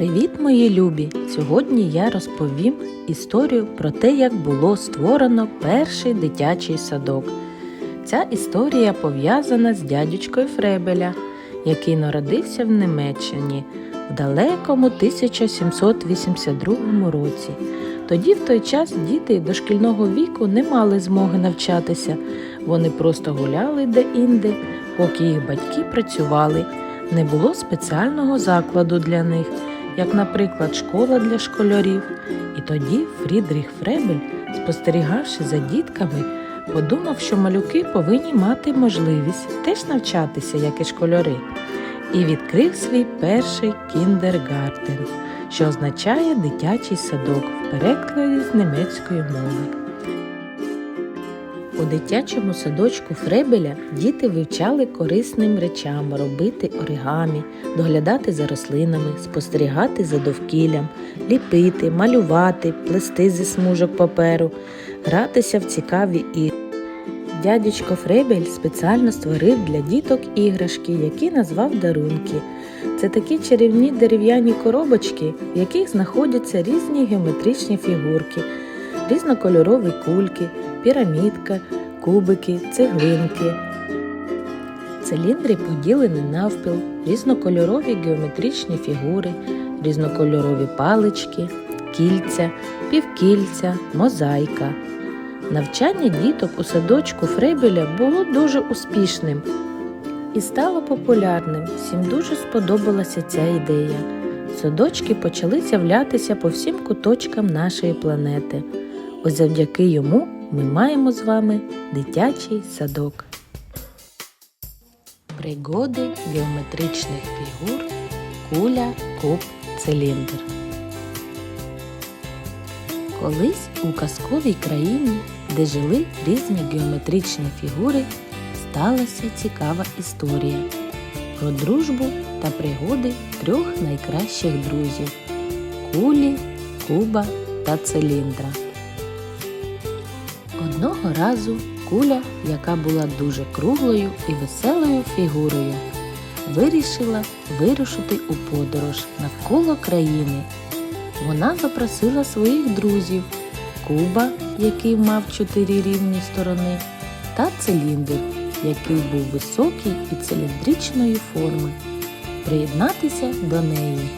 Привіт, мої любі! Сьогодні я розповім історію про те, як було створено перший дитячий садок. Ця історія пов'язана з дядючкою Фребеля, який народився в Німеччині в далекому 1782 році. Тоді в той час діти дошкільного віку не мали змоги навчатися. Вони просто гуляли де-інде, поки їх батьки працювали. Не було спеціального закладу для них, як, наприклад, школа для школярів. І тоді Фрідріх Фребель, спостерігавши за дітками, подумав, що малюки повинні мати можливість теж навчатися, як і школяри, і відкрив свій перший кіндергартен, що означає дитячий садок в перекладі з німецької мови. У дитячому садочку Фребеля діти вивчали корисним речам робити оригамі, доглядати за рослинами, спостерігати за довкіллям, ліпити, малювати, плести зі смужок паперу, гратися в цікаві ігри. Дядечко Фребель спеціально створив для діток іграшки, які назвав дарунки. Це такі чарівні дерев'яні коробочки, в яких знаходяться різні геометричні фігурки, різнокольорові кульки, пірамідка, кубики, цеглинки. Циліндри поділені навпіл, різнокольорові геометричні фігури, різнокольорові палички, кільця, півкільця, мозаїка. Навчання діток у садочку Фребеля було дуже успішним і стало популярним. Всім дуже сподобалася ця ідея. Садочки почали з'являтися по всім куточкам нашої планети. Ось завдяки йому ми маємо з вами дитячий садок. Пригоди геометричних фігур куля, куб, циліндр. Колись у казковій країні, де жили різні геометричні фігури, сталася цікава історія про дружбу та пригоди трьох найкращих друзів кулі, куба та циліндра. Одного разу куля, яка була дуже круглою і веселою фігурою, вирішила вирушити у подорож навколо країни. Вона запросила своїх друзів Куба, який мав чотири рівні сторони, та циліндр, який був високий і циліндричної форми, приєднатися до неї.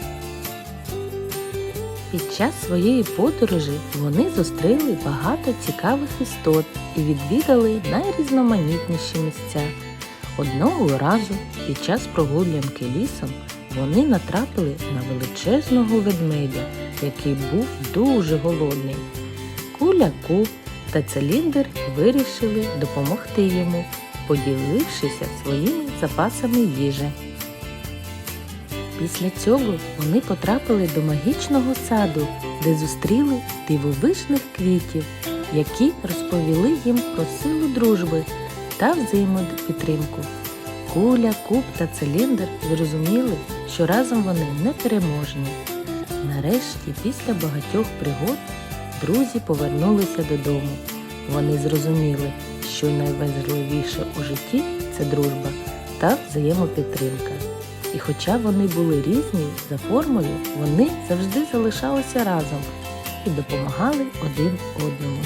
Під час своєї подорожі вони зустріли багато цікавих істот і відвідали найрізноманітніші місця. Одного разу під час прогулянки лісом вони натрапили на величезного ведмедя, який був дуже голодний. Куля Куб та циліндр вирішили допомогти йому, поділившися своїми запасами їжі. Після цього вони потрапили до магічного саду, де зустріли дивовижних квітів, які розповіли їм про силу дружби та взаємопідтримку. Куля, куб та циліндр зрозуміли, що разом вони непереможні. Нарешті, після багатьох пригод, друзі повернулися додому. Вони зрозуміли, що найважливіше у житті це дружба та взаємопідтримка. І хоча вони були різні за формою, вони завжди залишалися разом і допомагали один одному.